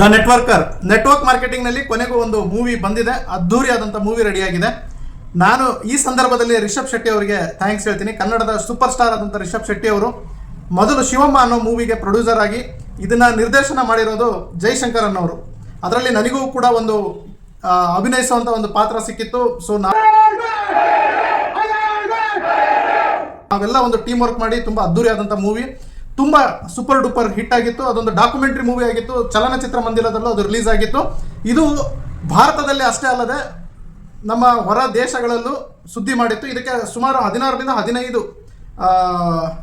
The networker network ಮಾರ್ಕೆಟಿಂಗ್ನಲ್ಲಿ ಕೊನೆಗೂ ಒಂದು movie ಬಂದಿದೆ. ಅದ್ಧೂರಿಯಾದಂಥ ಮೂವಿ ರೆಡಿ ಆಗಿದೆ. ನಾನು ಈ ಸಂದರ್ಭದಲ್ಲಿ ರಿಷಬ್ ಶೆಟ್ಟಿ ಅವರಿಗೆ ಥ್ಯಾಂಕ್ಸ್ ಹೇಳ್ತೀನಿ. ಕನ್ನಡದ ಸೂಪರ್ ಸ್ಟಾರ್ ಆದಂಥ ರಿಷಬ್ ಶೆಟ್ಟಿ ಅವರು ಮೊದಲು ಶಿವಮ್ಮ ಅನ್ನೋ ಮೂವಿಗೆ ಪ್ರೊಡ್ಯೂಸರ್ ಆಗಿ ಇದನ್ನ ನಿರ್ದೇಶನ ಮಾಡಿರೋದು ಜೈಶಂಕರ್ ಅನ್ನೋರು ಅದರಲ್ಲಿ ನನಗೂ ಕೂಡ ಒಂದು ಅಭಿನಯಿಸುವಂಥ ಒಂದು ಪಾತ್ರ ಸಿಕ್ಕಿತ್ತು. ಸೊ ನಾವೆಲ್ಲ ಒಂದು ಟೀಮ್ ವರ್ಕ್ ಮಾಡಿ ತುಂಬಾ ಅದ್ದೂರಿಯಾದಂಥ ಮೂವಿ ತುಂಬಾ ಸೂಪರ್ ಡೂಪರ್ ಹಿಟ್ ಆಗಿತ್ತು. ಅದೊಂದು ಡಾಕ್ಯುಮೆಂಟರಿ ಮೂವಿ ಆಗಿತ್ತು. ಚಲನಚಿತ್ರ ಮಂದಿರದಲ್ಲೂ ಅದು ರಿಲೀಸ್ ಆಗಿತ್ತು. ಇದು ಭಾರತದಲ್ಲಿ ಅಷ್ಟೇ ಅಲ್ಲದೆ ನಮ್ಮ ಹೊರ ದೇಶಗಳಲ್ಲೂ ಸುದ್ದಿ ಮಾಡಿತ್ತು. ಇದಕ್ಕೆ ಸುಮಾರು ಹದಿನಾರರಿಂದ ಹದಿನೈದು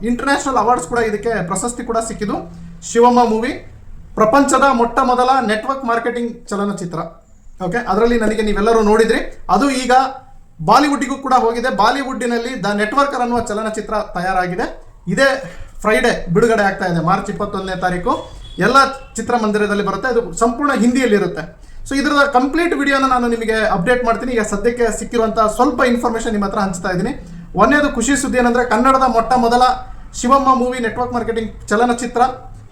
ಇಂಟರ್ನ್ಯಾಷನಲ್ ಅವಾರ್ಡ್ಸ್ ಕೂಡ ಇದಕ್ಕೆ ಪ್ರಶಸ್ತಿ ಕೂಡ ಸಿಕ್ಕಿದ್ದು. ಶಿವಮ್ಮ ಮೂವಿ ಪ್ರಪಂಚದ ಮೊಟ್ಟ ಮೊದಲ ನೆಟ್ವರ್ಕ್ ಮಾರ್ಕೆಟಿಂಗ್ ಚಲನಚಿತ್ರ. ಓಕೆ ಅದರಲ್ಲಿ ನನಗೆ ನೀವೆಲ್ಲರೂ ನೋಡಿದ್ರಿ. ಅದು ಈಗ ಬಾಲಿವುಡ್ಡಿಗೂ ಕೂಡ ಹೋಗಿದೆ. ಬಾಲಿವುಡ್ಡಿನಲ್ಲಿ ದ ನೆಟ್ವರ್ಕರ್ ಅನ್ನುವ ಚಲನಚಿತ್ರ ತಯಾರಾಗಿದೆ. ಇದೇ ಫ್ರೈಡೆ ಬಿಡುಗಡೆ ಆಗ್ತಾ ಇದೆ. ಮಾರ್ಚ್ ಇಪ್ಪತ್ತೊಂದನೇ ತಾರೀಕು. ಎಲ್ಲ ಚಿತ್ರಮಂದಿರದಲ್ಲಿ ಬರುತ್ತೆ. ಅದು ಸಂಪೂರ್ಣ ಹಿಂದಿಯಲ್ಲಿರುತ್ತೆ ಸೊ ಇದರ ಕಂಪ್ಲೀಟ್ ವಿಡಿಯೋನ ನಾನು ನಿಮಗೆ ಅಪ್ಡೇಟ್ ಮಾಡ್ತೀನಿ. ಈಗ ಸದ್ಯಕ್ಕೆ ಸಿಕ್ಕಿರುವಂಥ ಸ್ವಲ್ಪ ಇನ್ಫಾರ್ಮೇಷನ್ ನಿಮ್ಮ ಹತ್ರ ಹಂಚ್ತಾ ಇದ್ದೀನಿ. ಒಂದೇದು ಖುಷಿ ಸುದ್ದಿ ಏನಂದ್ರೆ, ಕನ್ನಡದ ಮೊಟ್ಟ ಮೊದಲ ಶಿವಮ್ಮ ಮೂವಿ ನೆಟ್ವರ್ಕ್ ಮಾರ್ಕೆಟಿಂಗ್ ಚಲನಚಿತ್ರ.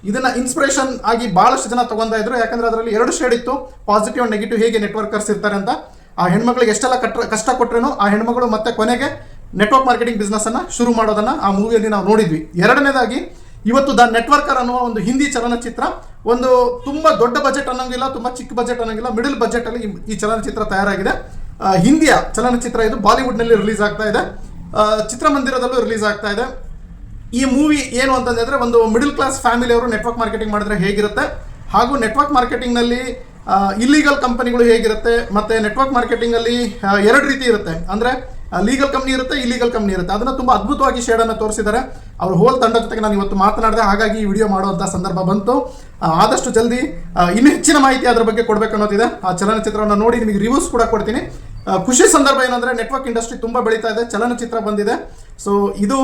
ಇದನ್ನ ಇನ್ಸ್ಪಿರೇಷನ್ ಆಗಿ ಬಹಳಷ್ಟು ಜನ ತಗೊಂಡಾ ಇದ್ರು. ಯಾಕಂದ್ರೆ ಅದರಲ್ಲಿ ಎರಡು ಶೇಡ್ ಇತ್ತು. ಪಾಸಿಟಿವ್ ನೆಗೆಟಿವ್ ಹೇಗೆ ನೆಟ್ವರ್ಕರ್ಸ್ ಇರ್ತಾರೆ ಅಂತ. ಆ ಹೆಣ್ಮಗಳಿಗೆ ಎಷ್ಟೆಲ್ಲ ಕಟ್ಟ ಕಷ್ಟ ಕೊಟ್ರೇನು ಆ ಹೆಣ್ಮಗಳು ಮತ್ತೆ ಕೊನೆಗೆ ನೆಟ್ವರ್ಕ್ ಮಾರ್ಕೆಟಿಂಗ್ ಬಿಸ್ನೆಸ್ ಅನ್ನ ಶುರು ಮಾಡೋದನ್ನ ಆ ಮೂವಿಯಲ್ಲಿ ನಾವು ನೋಡಿದ್ವಿ. ಎರಡನೇದಾಗಿ, ಇವತ್ತು ದ ನೆಟ್ವರ್ಕರ್ ಅನ್ನುವ ಒಂದು ಹಿಂದಿ ಚಲನಚಿತ್ರ, ಒಂದು ತುಂಬಾ ದೊಡ್ಡ ಬಜೆಟ್ ಅನ್ನೋಂಗಿಲ್ಲ, ತುಂಬಾ ಚಿಕ್ಕ ಬಜೆಟ್ ಅನ್ನೋಂಗಿಲ್ಲ ಮಿಡಲ್ ಬಜೆಟ್ ಅಲ್ಲಿ ಈ- ಚಲನಚಿತ್ರ ತಯಾರಾಗಿದೆ. ಹಿಂದಿಯ ಚಲನಚಿತ್ರ ಇದು ಬಾಲಿವುಡ್ನಲ್ಲಿ ರಿಲೀಸ್ ಆಗ್ತಾ ಇದೆ. ಚಿತ್ರಮಂದಿರದಲ್ಲೂ ರಿಲೀಸ್ ಆಗ್ತಾ ಇದೆ. ಈ ಮೂವಿ ಏನು ಅಂತಂದ್ರೆ ಒಂದು ಮಿಡಲ್ ಕ್ಲಾಸ್ ಫ್ಯಾಮಿಲಿ ಅವರು ನೆಟ್ವರ್ಕ್ ಮಾರ್ಕೆಟಿಂಗ್ ಮಾಡಿದ್ರೆ ಹೇಗಿರುತ್ತೆ? ಹಾಗೂ ನೆಟ್ವರ್ಕ್ ಮಾರ್ಕೆಟಿಂಗ್ನಲ್ಲಿ ಇಲ್ಲಿಗಲ್ ಕಂಪನಿಗಳು ಹೇಗಿರುತ್ತೆ? ಮತ್ತೆ ನೆಟ್ವರ್ಕ್ ಮಾರ್ಕೆಟಿಂಗ್ ಅಲ್ಲಿ ಎರಡು ರೀತಿ ಇರುತ್ತೆ. ಅಂದ್ರೆ ಲೀಗಲ್ ಕಂಪ್ನಿ ಇರುತ್ತೆ ಇಲ್ಲಿಗಲ್ ಕಂಪ್ನಿ ಇರುತ್ತೆ. ಅದನ್ನ ತುಂಬಾ ಅದ್ಭುತವಾಗಿ ಶೇಡ್ ತೋರಿಸಿದಾರೆ ತೋರಿಸಿದ್ದಾರೆ. ಅವ್ರ ಹೋಲ್ ತಂಡದ ಜೊತೆಗೆ ನಾನು ಇವತ್ತು ಮಾತನಾಡಿದೆ, ಹಾಗಾಗಿ ಈ ವಿಡಿಯೋ ಮಾಡುವಂತ ಸಂದರ್ಭ ಬಂತು. ಆದಷ್ಟು ಜಲ್ದಿ ಇನ್ನೂ ಹೆಚ್ಚಿನ ಮಾಹಿತಿ ಅದ್ರ ಬಗ್ಗೆ ಕೊಡಬೇಕು ಅನ್ನೋದಿದೆ. ಆ ಚಲನಚಿತ್ರವನ್ನು ನೋಡಿ ನಿಮಗೆ ರಿವ್ಯೂಸ್ ಕೂಡ ಕೊಡ್ತೀನಿ. ಖುಷಿ ಸಂದರ್ಭ ಏನಂದ್ರೆ ನೆಟ್ವರ್ಕ್ ಇಂಡಸ್ಟ್ರಿ ತುಂಬಾ ಬೆಳೀತಾ ಇದೆ, ಚಲನಚಿತ್ರ ಬಂದಿದೆ. ಸೊ ಇದು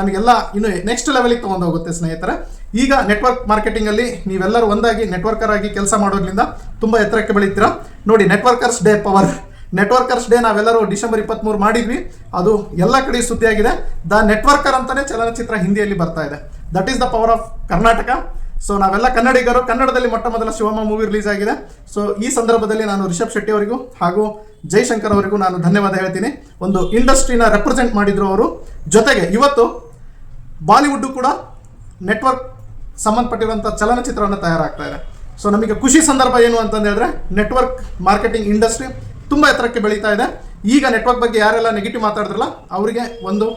ನಮಗೆಲ್ಲ ಇನ್ನು ನೆಕ್ಸ್ಟ್ ಲೆವೆಲ್ಗೆ ತಗೊಂಡು ಹೋಗುತ್ತೆ ಸ್ನೇಹಿತರೆ. ಈಗ ನೆಟ್ವರ್ಕ್ ಮಾರ್ಕೆಟಿಂಗ್ ಅಲ್ಲಿ ನೀವೆಲ್ಲರೂ ಒಂದಾಗಿ ನೆಟ್ವರ್ಕರ್ ಆಗಿ ಕೆಲಸ ಮಾಡೋದ್ರಿಂದ ತುಂಬಾ ಎತ್ತರಕ್ಕೆ ಬೆಳೀತೀರಾ? ನೋಡಿ networkers day power networkers day ನಾವೆಲ್ಲರೂ ಡಿಸೆಂಬರ್ ಇಪ್ಪತ್ಮೂರು ಮಾಡಿದ್ವಿ. ಅದು ಎಲ್ಲ ಕಡೆ ಸುದ್ದಿಯಾಗಿದೆ. ದ ನೆಟ್ವರ್ಕರ್ ಅಂತಲೇ ಚಲನಚಿತ್ರ ಹಿಂದಿಯಲ್ಲಿ ಬರ್ತಾ ಇದೆ. That is the power of Karnataka so ನಾವೆಲ್ಲ ಕನ್ನಡಿಗರು, ಕನ್ನಡದಲ್ಲಿ ಮೊಟ್ಟ ಮೊದಲ ಶಿವಮ್ಮ ಮೂವಿ ರಿಲೀಸ್ ಆಗಿದೆ. ಸೊ ಈ ಸಂದರ್ಭದಲ್ಲಿ ನಾನು ರಿಷಬ್ ಶೆಟ್ಟಿ ಅವರಿಗೂ ಹಾಗೂ ಜೈಶಂಕರ್ ಅವರಿಗೂ ನಾನು ಧನ್ಯವಾದ ಹೇಳ್ತೀನಿ. ಒಂದು ಇಂಡಸ್ಟ್ರಿನ ರೆಪ್ರೆಸೆಂಟ್ ಮಾಡಿದ್ರು ಅವರು. ಜೊತೆಗೆ ಇವತ್ತು ಬಾಲಿವುಡ್ ಕೂಡ ನೆಟ್ವರ್ಕ್ ಸಂಬಂಧಪಟ್ಟಿರುವಂಥ ಚಲನಚಿತ್ರವನ್ನು ತಯಾರಾಗ್ತಾ ಇದೆ. ಸೊ ನಮಗೆ ಖುಷಿ ಸಂದರ್ಭ ಏನು ಅಂತಂದೇಳಿದ್ರೆ ನೆಟ್ವರ್ಕ್ ಮಾರ್ಕೆಟಿಂಗ್ ಇಂಡಸ್ಟ್ರಿ ತುಂಬ ಎತ್ತರಕ್ಕೆ ಬೆಳೀತಾ ಇದೆ. ಈಗ ನೆಟ್ವರ್ಕ್ ಬಗ್ಗೆ ಯಾರೆಲ್ಲ ನೆಗೆಟಿವ್ ಮಾತಾಡಿದ್ರಲ್ಲ ಅವರಿಗೆ ಒಂದು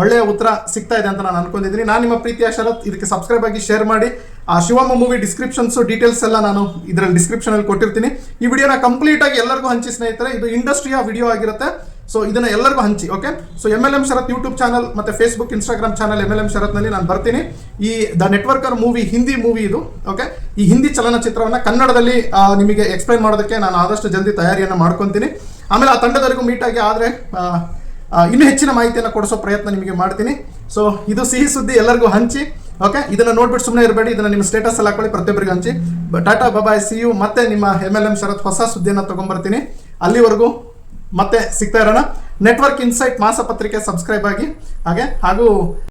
ಒಳ್ಳೆಯ ಉತ್ತರ ಸಿಗ್ತಾ ಇದೆ ಅಂತ ನಾನು ಅನ್ಕೊಂಡಿದ್ದೀನಿ. ನಾನು ನಿಮ್ಮ ಪ್ರೀತಿಯ ಶರತ್, ಇದಕ್ಕೆ ಸಬ್ಸ್ಕ್ರೈಬ್ ಆಗಿ ಶೇರ್ ಮಾಡಿ. ಆ ಶಿವಮ್ಮ ಮೂವಿ ಡಿಸ್ಕ್ರಿಪ್ಷನ್ಸು ಡೀಟೇಲ್ಸ್ ಎಲ್ಲ ನಾನು ಇದರಲ್ಲಿ ಡಿಸ್ಕ್ರಿಪ್ಷನಲ್ಲಿ ಕೊಟ್ಟಿರ್ತೀನಿ. ಈ ವಿಡಿಯೋನ ಕಂಪ್ಲೀಟ್ ಆಗಿ ಎಲ್ಲರಿಗೂ ಹಂಚಿ ಸ್ನೇಹಿತರೆ, ಇದು ಇಂಡಸ್ಟ್ರಿಯ ವಿಡಿಯೋ ಆಗಿರುತ್ತೆ. ಸೊ ಇದನ್ನ ಎಲ್ಲರಿಗೂ ಹಂಚಿ okay so M L M Sharath YouTube channel ಮತ್ತೆ Facebook Instagram channel M L M ಶರತ್ನಲ್ಲಿ ನಾನು ಬರ್ತೀನಿ. ಈ the networker movie Hindi movie ಇದು ಓಕೆ ಈ ಹಿಂದಿ ಚಲನಚಿತ್ರವನ್ನ ಕನ್ನಡದಲ್ಲಿ ನಿಮಗೆ ಎಕ್ಸ್ಪ್ಲೈನ್ ಮಾಡೋದಕ್ಕೆ ನಾನು ಆದಷ್ಟು ಜಲ್ದಿ ತಯಾರಿಯನ್ನು ಮಾಡ್ಕೊತೀನಿ. ಆಮೇಲೆ ಆ ತಂಡದವರೆಗೂ ಮೀಟ್ ಆಗಿ ಆದರೆ ಇನ್ನೂ ಹೆಚ್ಚಿನ ಮಾಹಿತಿಯನ್ನು ಕೊಡಿಸೋ ಪ್ರಯತ್ನ ನಿಮಗೆ ಮಾಡ್ತೀನಿ. ಸೊ ಇದು ಸಿಹಿ ಸುದ್ದಿ ಎಲ್ಲರಿಗೂ ಹಂಚಿ ಓಕೆ ಇದನ್ನ ನೋಡ್ಬಿಟ್ಟು ಸುಮ್ಮನೆ ಇರಬೇಡಿ, ಇದನ್ನ ನಿಮ್ಮ ಸ್ಟೇಟಸ್ ಅಲ್ಲಿ ಹಾಕೊಳ್ಳಿ, ಪ್ರತಿಯೊಬ್ಬರಿಗೂ ಹಂಚಿ. ಟಾಟಾ ಬಾಬಾಯ್ ಸಿ ಯು ಮತ್ತೆ ನಿಮ್ಮ ಎಂ ಎಲ್ ಎಂ ಶರತ್ ಹೊಸ ಸುದ್ದಿಯನ್ನು ತಗೊಂಡ್ಬರ್ತೀನಿ ಅಲ್ಲಿವರೆಗೂ ಮತ್ತೆ ಸಿಗ್ತಾ ಇರೋಣ. ನೆಟ್ವರ್ಕ್ ಇನ್ಸೈಟ್ ಮಾಸಪತ್ರಿಕೆ ಸಬ್ಸ್ಕ್ರೈಬ್ ಆಗಿ, ಹಾಗೆ? ಹಾಗೂ